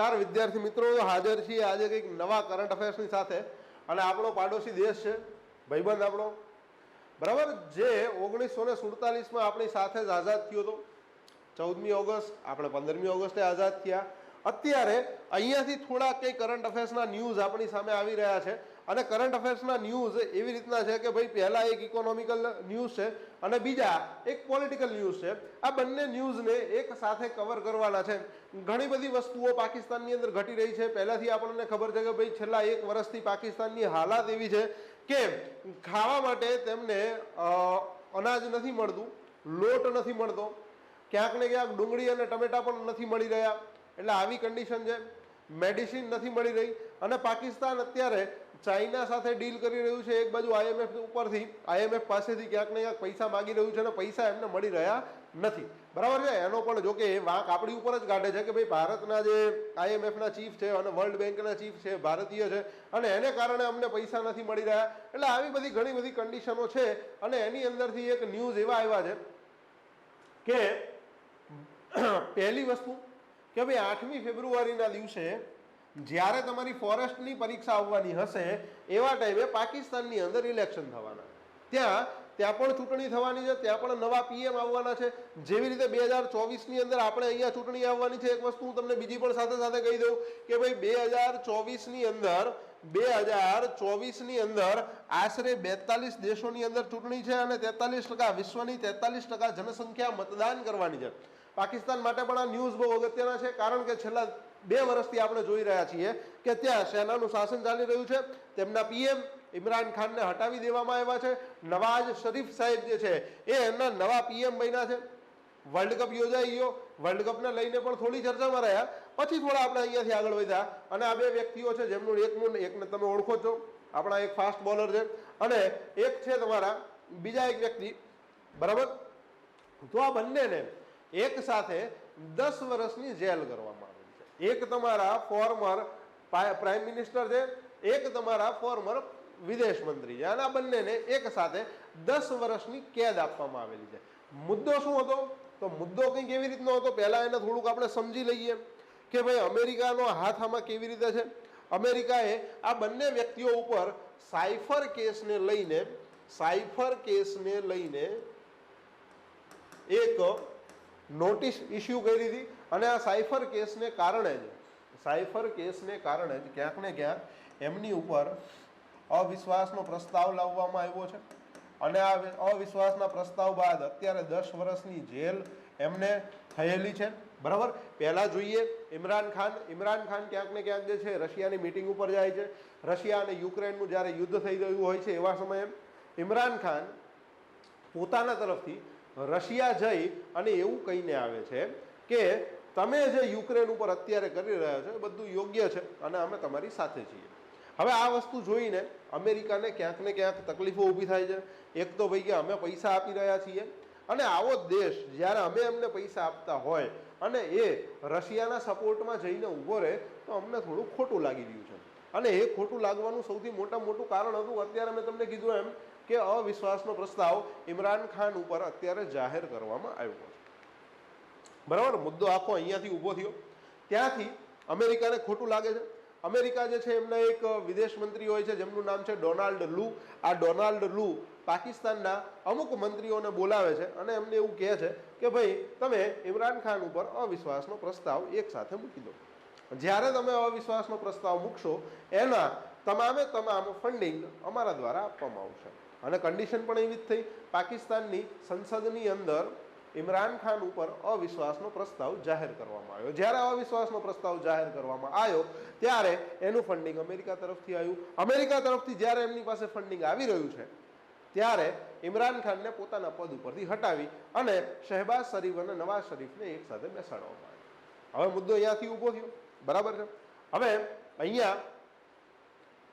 નમસ્કાર વિદ્યાર્થી મિત્રો, હાજર છીએ આજે કંઈક નવા કરંટ અફેર્સની સાથે. અને આપણો પાડોશી દેશ છે, ભાઈબંધ આપણો. બરાબર? જે ઓગણીસો ને સુડતાલીસમાં આપણી સાથે જ આઝાદ થયો હતો. ચૌદમી ઓગસ્ટ, આપણે પંદરમી ઓગસ્ટે આઝાદ થયા. અત્યારે અહીંયાથી થોડા કંઈ કરંટ અફેર્સના ન્યૂઝ આપણી સામે આવી રહ્યા છે. અને કરંટ અફેર્સના ન્યૂઝ એવી રીતના છે કે ભાઈ પહેલાં એક ઇકોનોમિકલ ન્યૂઝ છે અને બીજા એક પોલિટિકલ ન્યૂઝ છે. આ બંને ન્યૂઝને એક સાથે કવર કરવાના છે. ઘણી બધી વસ્તુઓ પાકિસ્તાનની અંદર ઘટી રહી છે. પહેલાંથી આપણને ખબર છે કે ભાઈ છેલ્લા એક વર્ષથી પાકિસ્તાનની હાલાત એવી છે કે ખાવા માટે તેમને અનાજ નથી મળતું, લોટ નથી મળતો, ક્યાંક ને ક્યાંક ડુંગળી અને ટમેટા પણ નથી મળી રહ્યા. એટલે આવી કન્ડિશન છે. મેડિસિન નથી મળી રહી અને પાકિસ્તાન અત્યારે ચાઇના સાથે ડીલ કરી રહ્યું છે, એક બાજુ આઈએમએફ ઉપરથી, આઈએમએફ પાસેથી ક્યાંક ને ક્યાંક પૈસા માગી રહ્યું છે અને પૈસા એમને મળી રહ્યા નથી. બરાબર છે? એનો પણ જોકે એ વાંક આપણી ઉપર જ કાઢે છે કે ભાઈ ભારતના જે આઈએમએફના ચીફ છે અને વર્લ્ડ બેંકના ચીફ છે, ભારતીય છે, અને એને કારણે અમને પૈસા નથી મળી રહ્યા. એટલે આવી બધી ઘણી બધી કન્ડિશનો છે અને એની અંદરથી એક ન્યૂઝ એવા આવ્યા છે કે પહેલી વસ્તુ કે ભાઈ આઠમી ફેબ્રુઆરીના દિવસે જ્યારે તમારી ફોરેસ્ટની પરીક્ષા આવવાની હશે, એવા ટાઈમે પાકિસ્તાનની અંદર ઇલેક્શન થવાના. ત્યાં ત્યાં પણ ચૂંટણી થવાની છે, ત્યાં પણ નવા પીએમ આવવાના છે. જેવી રીતે બે હજાર ચોવીસની અંદર આપણે અહીંયા ચૂંટણી આવવાની છે, એક વસ્તુ હું તમને બીજી પણ સાથે સાથે કહી દઉં કે ભાઈ બે હજાર ચોવીસની અંદર, બે હજાર ચોવીસની અંદર આશરે બેતાલીસ દેશોની અંદર ચૂંટણી છે અને તેતાલીસ ટકા વિશ્વની તેતાલીસ ટકા જનસંખ્યા મતદાન કરવાની છે. પાકિસ્તાન માટે પણ આ ન્યૂઝ બહુ અગત્યના છે, કારણ કે છેલ્લા બે વર્ષથી આપણે જોઈ રહ્યા છીએ કે ત્યાં સેનાનું શાસન ચાલી રહ્યું છે. તેમના પીએમ ઇમરાન ખાનને હટાવી દેવામાં આવ્યા છે. નવાઝ શરીફ સાહેબ જે છે, એ એમના નવા પીએમ બન્યા છે. વર્લ્ડ કપ યોજાઈ ગયો. વર્લ્ડ કપને લઈને પણ થોડી ચર્ચામાં રહ્યા. પછી થોડા આપણે અહીંયાથી આગળ વધ્યા. અને આ બે વ્યક્તિઓ છે, જેમનું એકનું એકને તમે ઓળખો છો. આપણા એક ફાસ્ટ બોલર છે. અને એક છે તમારા બીજા એક વ્યક્તિ. બરાબર? તો આ બંનેને એક સાથે દસ વર્ષની જેલ કરવામાં એક તમારા ફોર્મર પ્રાઇમ મિનિસ્ટર છે, એક તમારા ફોર્મર વિદેશ મંત્રી છે. અને આ બંનેને એક સાથે દસ વર્ષની કેદ આપવામાં આવેલી છે. મુદ્દો શું હતો? તો મુદ્દો કંઈક એવી રીતનો હતો? પહેલાં એને થોડુંક આપણે સમજી લઈએ કે ભાઈ અમેરિકાનો હાથ આમાં કેવી રીતે છે? અમેરિકાએ આ બંને વ્યક્તિઓ ઉપર સાયફર કેસને લઈને, સાયફર કેસને લઈને એક નોટિસ ઇસ્યુ કરી હતી. અને આ સાયફર કેસને કારણે જ, સાયફર કેસને કારણે જ ક્યાંક ને ક્યાંક એમની ઉપર અવિશ્વાસનો પ્રસ્તાવ લાવવામાં આવ્યો છે. અને આ અવિશ્વાસના પ્રસ્તાવ બાદ અત્યારે દસ વર્ષની જેલ એમને થયેલી છે. બરાબર? પહેલાં જોઈએ, ઇમરાન ખાન ઇમરાન ખાન ક્યાંક ને ક્યાંક જે છે, રશિયાની મિટિંગ ઉપર જાય છે. રશિયા અને યુક્રેનનું જ્યારે યુદ્ધ થઈ ગયું હોય છે એવા સમયે ઇમરાન ખાન પોતાના તરફથી રશિયા જઈ અને એવું કહીને આવે છે કે તમે જે યુક્રેન ઉપર અત્યારે કરી રહ્યા છો એ બધું યોગ્ય છે અને અમે તમારી સાથે છીએ. હવે આ વસ્તુ જોઈને અમેરિકાને ક્યાંક ને ક્યાંક તકલીફો ઊભી થાય છે. એક તો ભાઈ કે અમે પૈસા આપી રહ્યા છીએ અને આવો દેશ જ્યારે અમે એમને પૈસા આપતા હોય અને એ રશિયાના સપોર્ટમાં જઈને ઊભો રહે તો અમને થોડું ખોટું લાગી રહ્યું છે. અને એ ખોટું લાગવાનું સૌથી મોટા મોટું કારણ હતું. અત્યારે મેં તમને કીધું એમ કે અવિશ્વાસનો પ્રસ્તાવ ઇમરાન ખાન ઉપર અત્યારે જાહેર કરવામાં આવ્યો. બરાબર? મુદ્દો આખો અહીંયાથી ઊભો થયો. ત્યાંથી અમેરિકાને ખોટું લાગે છે. અમેરિકા જે છે એમના એક વિદેશ મંત્રી હોય છે, જેમનું નામ છે ડોનાલ્ડ લુ. આ ડોનાલ્ડ લુ પાકિસ્તાનના અમુક મંત્રીઓને બોલાવે છે અને એમને એવું કહે છે કે ભાઈ, તમે ઇમરાન ખાન ઉપર અવિશ્વાસનો પ્રસ્તાવ એક સાથે મૂકી દો. જ્યારે તમે અવિશ્વાસનો પ્રસ્તાવ મૂકશો, એના તમામે તમામ ફંડિંગ અમારા દ્વારા આપવામાં આવશે. અને કન્ડિશન પણ એવી જ થઈ. પાકિસ્તાનની સંસદની અંદર ઇમરાન ખાન ઉપર અવિશ્વાસનો પ્રસ્તાવ જાહેર કરવામાં આવ્યો. જ્યારે અવિશ્વાસનો પ્રસ્તાવ જાહેર કરવામાં આવ્યો, ત્યારે એનું ફંડિંગ અમેરિકા તરફથી આવ્યું. અમેરિકા તરફથી જ્યારે એમની પાસે ફંડિંગ આવી રહ્યું છે, ત્યારે ઇમરાન ખાનને પોતાના પદ ઉપરથી હટાવી અને શહેબાઝ શરીફ અને નવાઝ શરીફને એક સાથે બેસાડવામાં આવ્યો. હવે મુદ્દો અહીંયાથી ઊભો થયો. બરાબર છે? હવે અહીંયા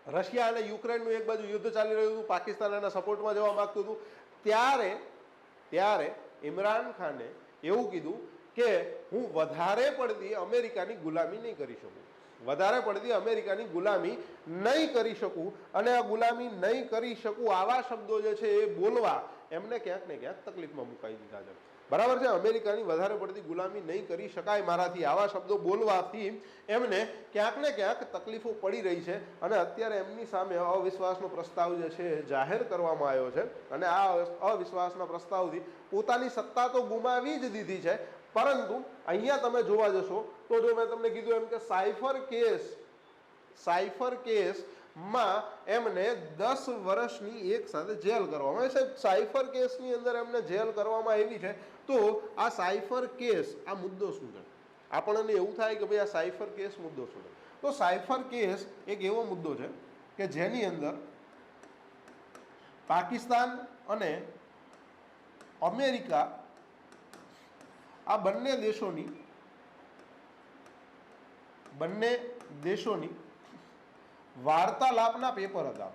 રશિયા અને યુક્રેનનું એક બાજુ યુદ્ધ ચાલી રહ્યું હતું, પાકિસ્તાન એના સપોર્ટમાં જવા માગતું હતું. ત્યારે ત્યારે ઇમરાન ખાને એવું કીધું કે હું વધારે પડતી અમેરિકાની ગુલામી નહીં કરી શકું. વધારે પડતી અમેરિકાની ગુલામી નહીં કરી શકું અને આ ગુલામી નહીં કરી શકું આવા શબ્દો જે છે એ બોલવા એમને ક્યાંક ને ક્યાંક તકલીફમાં મુકાઈ દીધા છે. બરાબર છે? અમેરિકાની વધારે પડતી ગુલામી નહીં કરી શકાય મારાથી. આવા શબ્દો બોલવાથી એમને ક્યાંક ને ક્યાંક તકલીફો પડી રહી છે અને અત્યારે એમની સામે અવિશ્વાસનો પ્રસ્તાવ જે છે જાહેર કરવામાં આવ્યો છે અને આ અવિશ્વાસના પ્રસ્તાવથી પોતાની સત્તા તો ગુમાવી જ દીધી છે, પરંતુ અહીંયા તમે જોવા જશો તો જો મેં તમને કીધું એમ કે સાયફર કેસ, સાયફર કેસમાં એમને દસ વર્ષની એક સાથે જેલ કરવામાં આવે. છે સાયફર કેસની અંદર એમને જેલ કરવામાં આવી છે. તો આ સાયફર કેસ, આ મુદ્દો શું છે? આપણને એવું થાય કે ભાઈ આ સાયફર કેસ મુદ્દો શું છે? તો સાયફર કેસ એક એવો મુદ્દો છે કે જેની અંદર પાકિસ્તાન અને અમેરિકા આ બંને દેશોની બંને દેશોની વાર્તાલાપના પેપર હતા.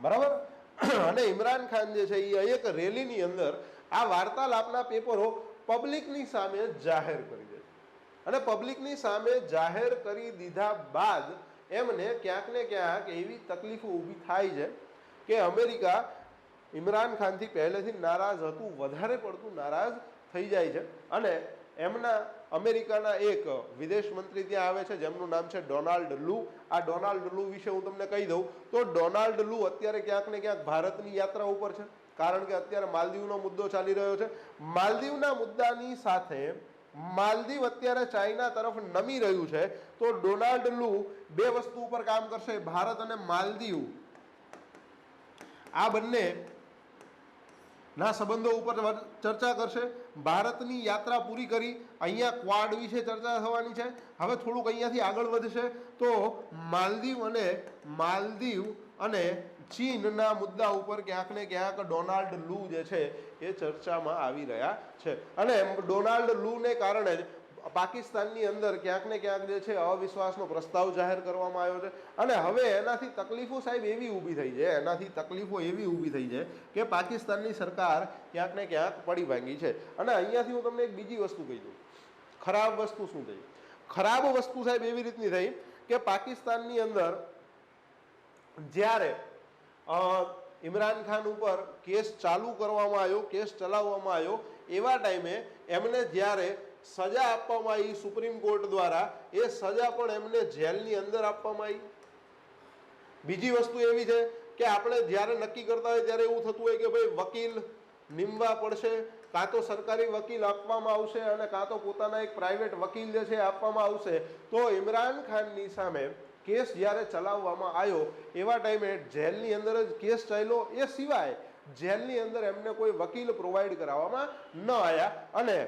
બરાબર? અને ઇમરાન ખાન જે છે એ એક રેલીની અંદર આ વાર્તાલાપના પેપરો પબ્લિકની સામે જાહેર કરી દે અને પબ્લિકની સામે જાહેર કરી દીધા બાદ એમને ક્યાંક ને ક્યાંક એવી તકલીફો ઊભી થાય છે કે અમેરિકા ઇમરાન ખાનથી પહેલેથી નારાજ હતું, વધારે પડતું નારાજ થઈ જાય છે. અને એમના અમેરિકાના એક વિદેશ મંત્રી ત્યાં આવે છે, જેમનું નામ છે ડોનાલ્ડ લુ. આ ડોનાલ્ડ લુ વિશે હું તમને કહી દઉં. તો ડોનાલ્ડ લુ અત્યારે ક્યાંક ને ક્યાંક ભારતની યાત્રા ઉપર છે, કારણ કે અત્યારે માલદીવનો મુદ્દો ચાલી રહ્યો છે. માલદીવના મુદ્દાની સાથે માલદીવ અત્યારે ચાઇના તરફ નમી રહ્યું છે. તો ડોનાલ્ડ લુ બે વસ્તુ ઉપર કામ કરશે, ભારત અને માલદીવ. આ બંને ના સંબંધો ઉપર ચર્ચા કરશે. ભારતની યાત્રા પૂરી કરી. અહીંયા ક્વાડ વિશે ચર્ચા થવાની છે. હવે થોડુંક અહીંયાથી આગળ વધશે તો માલદીવ અને માલદીવ અને ચીનના મુદ્દા ઉપર ક્યાંક ને ક્યાંક ડોનાલ્ડ લુ જે છે એ ચર્ચામાં આવી રહ્યા છે. અને ડોનાલ્ડ લુને કારણે જ પાકિસ્તાનની અંદર ક્યાંક ને ક્યાંક જે છે અવિશ્વાસનો પ્રસ્તાવ જાહેર કરવામાં આવ્યો છે. અને હવે એનાથી તકલીફો સાહેબ એવી ઊભી થઈ છે, એનાથી તકલીફો એવી ઊભી થઈ છે કે પાકિસ્તાનની સરકાર ક્યાંક ને ક્યાંક પડી ભાંગી છે. અને અહીંયાથી હું તમને એક બીજી વસ્તુ કહી દઉં. ખરાબ વસ્તુ શું થઈ? ખરાબ વસ્તુ સાહેબ એવી રીતની થઈ કે પાકિસ્તાનની અંદર જ્યારે ઇમરાન ખાન ઉપર કેસ ચાલુ કરવામાં આવ્યો, કેસ ચલાવવામાં આવ્યો, એવા ટાઈમે એમને જ્યારે સજા આપવામાં આવી સુપ્રીમ કોર્ટ દ્વારા, એ સજા પણ એમને જેલની અંદર આપવામાં આવી. બીજી વસ્તુ એવી છે કે આપણે જ્યારે નક્કી કરતા હોય ત્યારે એવું થતું હોય કે ભાઈ વકીલ નીમવા પડશે, કાં તો સરકારી વકીલ આપવામાં આવશે અને કાં તો પોતાના એક પ્રાઇવેટ વકીલ જે છે આપવામાં આવશે. તો ઇમરાન ખાનની સામે કેસ જ્યારે ચલાવવામાં આવ્યો, એવા ટાઈમે જેલની અંદર જ કેસ ચાલ્યો. એ સિવાય જેલની અંદર એમને કોઈ વકીલ પ્રોવાઈડ કરાવવામાં ન આવ્યા. અને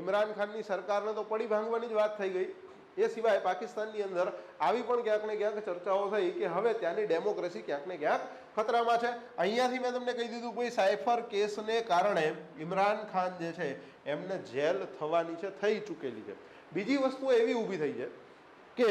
ઇમરાન ખાનની સરકારને તો પડી ભાંગવાની જ વાત થઈ ગઈ. એ સિવાય પાકિસ્તાનની અંદર આવી પણ ક્યાંક ને ક્યાંક ચર્ચાઓ થઈ કે હવે ત્યાંની ડેમોક્રેસી ક્યાંક ને ક્યાંક ખતરામાં છે. અહીંયાથી મેં તમને કહી દીધું ભાઈ, સાયફર કેસને કારણે ઇમરાન ખાન જે છે, એમને જેલ થવાની છે, થઈ ચૂકેલી છે. બીજી વસ્તુ એવી ઊભી થઈ છે કે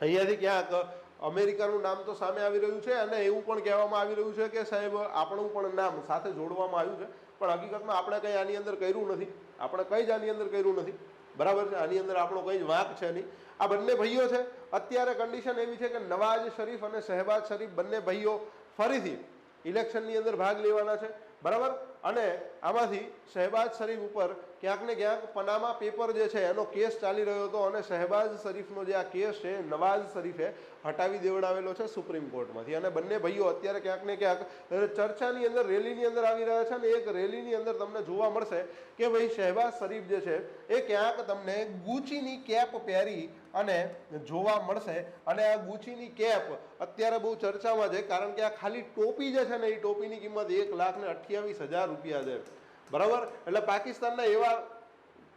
અહીંયાથી ક્યાંક અમેરિકાનું નામ તો સામે આવી રહ્યું છે અને એવું પણ કહેવામાં આવી રહ્યું છે કે સાહેબ, આપણું પણ નામ સાથે જોડવામાં આવ્યું છે. પણ હકીકતમાં આપણે કંઈ આની અંદર કર્યું નથી. આપણે કંઈ જ આની અંદર કર્યું નથી. બરાબર છે? આની અંદર આપણો કંઈ જ વાંક છે નહીં. આ બંને ભાઈઓ છે. અત્યારે કન્ડિશન એવી છે કે નવાઝ શરીફ અને શહેબાજ શરીફ બંને ભાઈઓ ફરીથી ઇલેક્શનની અંદર ભાગ લેવાના છે. બરાબર? અને આમાંથી શહેબાજ શરીફ ઉપર ક્યાંક ને ક્યાંક પનામા પેપર જે છે એનો કેસ ચાલી રહ્યો હતો અને શહેબાજ શરીફનો જે આ કેસ છે, નવાઝ શરીફે હટાવી દેવડાવેલો છે સુપ્રીમ કોર્ટમાંથી. અને બંને ભાઈઓ અત્યારે ક્યાંક ને ક્યાંક ચર્ચાની અંદર, રેલીની અંદર આવી રહ્યા છે અને એક રેલીની અંદર તમને જોવા મળશે કે ભાઈ શહેબાજ શરીફ જે છે એ ક્યાંક તમને ગુચીની કેપ પહેરી અને જોવા મળશે. અને આ ગુચીની કેપ અત્યારે બહુ ચર્ચામાં છે, કારણ કે આ ખાલી ટોપી જે છે ને, એ ટોપીની કિંમત એક લાખ ને અઠ્યાવીસ હજાર રૂપિયા છે. બરાબર? એટલે પાકિસ્તાનના એવા,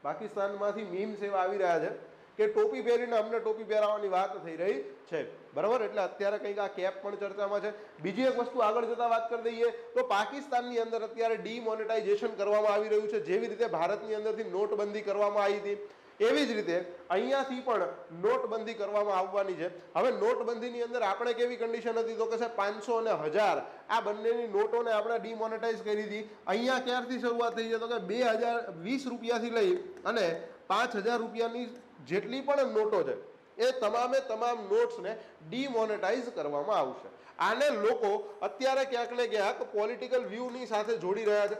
પાકિસ્તાનમાંથી મીમ્સ એવા આવી રહ્યા છે કે ટોપી પહેરીને અમને ટોપી પહેરાવાની વાત થઈ રહી છે. બરાબર? એટલે અત્યારે કંઈક આ કેપ પણ ચર્ચામાં છે. બીજી એક વસ્તુ આગળ જતાં વાત કરી દઈએ, તો પાકિસ્તાનની અંદર અત્યારે ડીમોનેટાઇઝેશન કરવામાં આવી રહ્યું છે. જેવી રીતે ભારતની અંદરથી નોટબંધી કરવામાં આવી હતી. એવી જ રીતે અહીંયાથી પણ નોટબંધી કરવામાં આવવાની છે. હવે નોટબંધીની અંદર આપણે કેવી કન્ડિશન હતી? તો કે છે પાંચસો અને હજાર. આ બંનેની નોટોને આપણે ડિમોનેટાઇઝ કરી હતી. અહીંયા ક્યારથી શરૂઆત થઈ છે? તો કે બે હજાર વીસ રૂપિયાથી લઈ અને પાંચ હજાર રૂપિયાની જેટલી પણ નોટો છે, એ તમામે તમામ નોટ્સને ડિમોનેટાઇઝ કરવામાં આવશે. આને લોકો અત્યારે ક્યાંક ને ક્યાંક પોલિટિકલ વ્યૂની સાથે જોડી રહ્યા છે.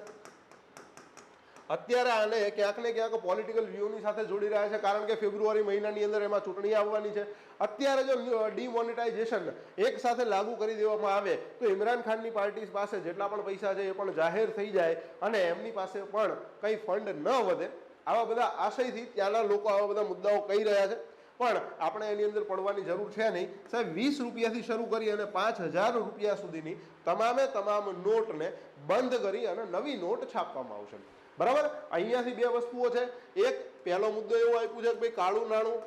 અત્યારે આને ક્યાંક ને ક્યાંક પોલિટિકલ વ્યૂની સાથે જોડી રહ્યા છે, કારણ કે ફેબ્રુઆરી મહિનાની અંદર એમાં ચૂંટણી આવવાની છે. અત્યારે જો ડિમોનિટાઇઝેશન એક સાથે લાગુ કરી દેવામાં આવે, તો ઇમરાન ખાનની પાર્ટી પાસે જેટલા પણ પૈસા છે એ પણ જાહેર થઈ જાય અને એમની પાસે પણ કંઈ ફંડ ન વધે. આવા બધા આશયથી ત્યાંના લોકો આવા બધા મુદ્દાઓ કહી રહ્યા છે. પણ આપણે એની અંદર પડવાની જરૂર છે નહીં. સાહેબ, વીસ રૂપિયાથી શરૂ કરી અને પાંચ હજાર રૂપિયા સુધીની તમામે તમામ નોટને બંધ કરી અને નવી નોટ છાપવામાં આવશે. બરાબર? અહીંયાથી બે વસ્તુઓ છે. એક, પહેલો મુદ્દો એવો આપ્યું છે કે ભાઈ કાળું નાણું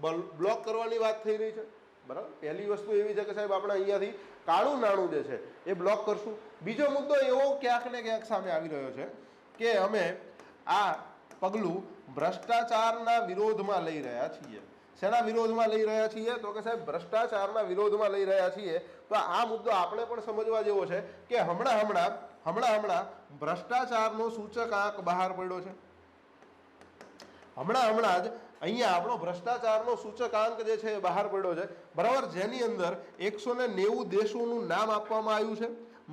બલ- બ્લોક કરવાની વાત થઈ રહી છે. બરાબર? પહેલી વસ્તુ એવી છે કે સાહેબ, આપણે અહીંયાથી કાળું નાણું જે છે એ બ્લોક કરશું. બીજો મુદ્દો એવો ક્યાંક ને ક્યાંક સામે આવી રહ્યો છે કે અમે આ પગલું ભ્રષ્ટાચારના વિરોધમાં લઈ રહ્યા છીએ. શેના વિરોધમાં લઈ રહ્યા છીએ? તો કે સાહેબ, ભ્રષ્ટાચારના વિરોધમાં લઈ રહ્યા છીએ. તો આ મુદ્દો આપણે પણ સમજવા જેવો છે કે હમણાં હમણાં હમણાં હમણાં, ભ્રષ્ટાચારનો સૂચક આંક બહાર પડ્યો છે. હમણાં હમણાં જ અહીંયા આપણો ભ્રષ્ટાચારનો સૂચકાંક જે છે એ બહાર પડ્યો છે. બરાબર, જેની અંદર એકસો ને નેવું દેશોનું નામ આપવામાં આવ્યું છે.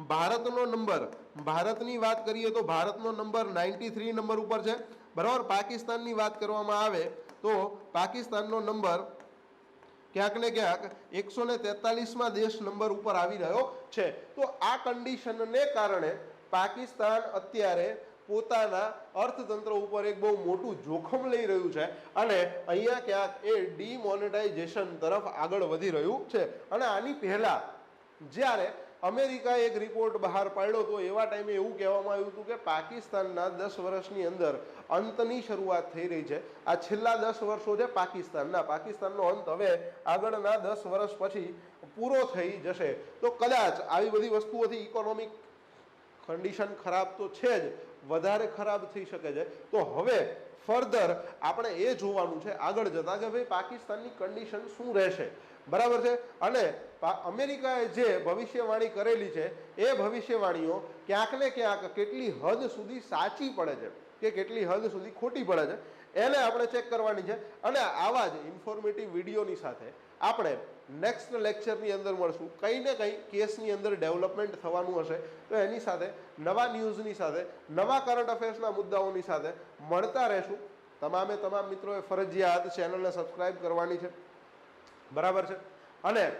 ભારતનો નંબર, ભારતની વાત કરીએ તો ભારતનો નંબર નાઇન્ટી થ્રી નંબર ઉપર છે. બરાબર, પાકિસ્તાનની વાત કરવામાં આવે તો પાકિસ્તાનનો નંબર ક્યાંક ને ક્યાંક એકસો ને તેતાલીસમાં દેશ નંબર ઉપર આવી રહ્યો છે. તો આ કન્ડિશનને કારણે પાકિસ્તાન અત્યારે પોતાના અર્થતંત્ર ઉપર એક બહુ મોટું જોખમ લઈ રહ્યું છે અને અહીંયા ક્યાંક એ ડિમોનેટાઇઝેશન તરફ આગળ વધી રહ્યું છે. અને આની પહેલાં જ્યારે અમેરિકાએ એક રિપોર્ટ બહાર પાડ્યો તો એવા ટાઈમે એવું કહેવામાં આવ્યું હતું કે પાકિસ્તાનના દસ વર્ષની અંદર અંતની શરૂઆત થઈ રહી છે. આ છેલ્લા દસ વર્ષો છે પાકિસ્તાનના. પાકિસ્તાનનો અંત હવે આગળના દસ વર્ષ પછી પૂરો થઈ જશે. તો કદાચ આવી બધી વસ્તુઓથી ઇકોનોમિક કન્ડિશન ખરાબ તો છે જ. વધારે ખરાબ થઈ શકે છે. તો હવે ફર્ધર આપણે એ જોવાનું છે. આગળ જતા કે ભાઈ પાકિસ્તાનની કન્ડિશન શું રહેશે? બરાબર છે? અને અમેરિકાએ જે ભવિષ્યવાણી કરેલી છે, એ ભવિષ્યવાણીઓ ક્યાંક ને ક્યાંક કેટલી હદ સુધી સાચી પડે છે કે કેટલી હદ સુધી ખોટી પડે છે? એને આપણે ચેક કરવાની છે. અને આવા જ ઇન્ફોર્મેટિવ વિડીયોની સાથે આપણે નેક્સ્ટ લેક્ચરની અંદર મળશું. કંઈ ને કંઈ કેસની અંદર ડેવલપમેન્ટ થવાનું હશે. તો એની સાથે નવા ન્યૂઝની સાથે, નવા કરંટ અફેર્સના મુદ્દાઓની સાથે મળતા રહેશું. તમામે તમામ મિત્રોએ ફરજિયાત ચેનલને સબસ્ક્રાઈબ કરવાની છે. બરાબર છે? અને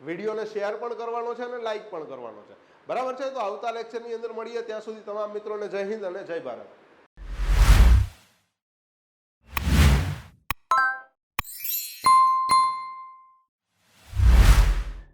વિડીયોને શેર પણ કરવાનો છે અને લાઇક પણ કરવાનો છે. બરાબર છે? તો આવતા લેક્ચરની અંદર મળીએ. ત્યાં સુધી તમામ મિત્રોને જય હિન્દ અને જય ભારત.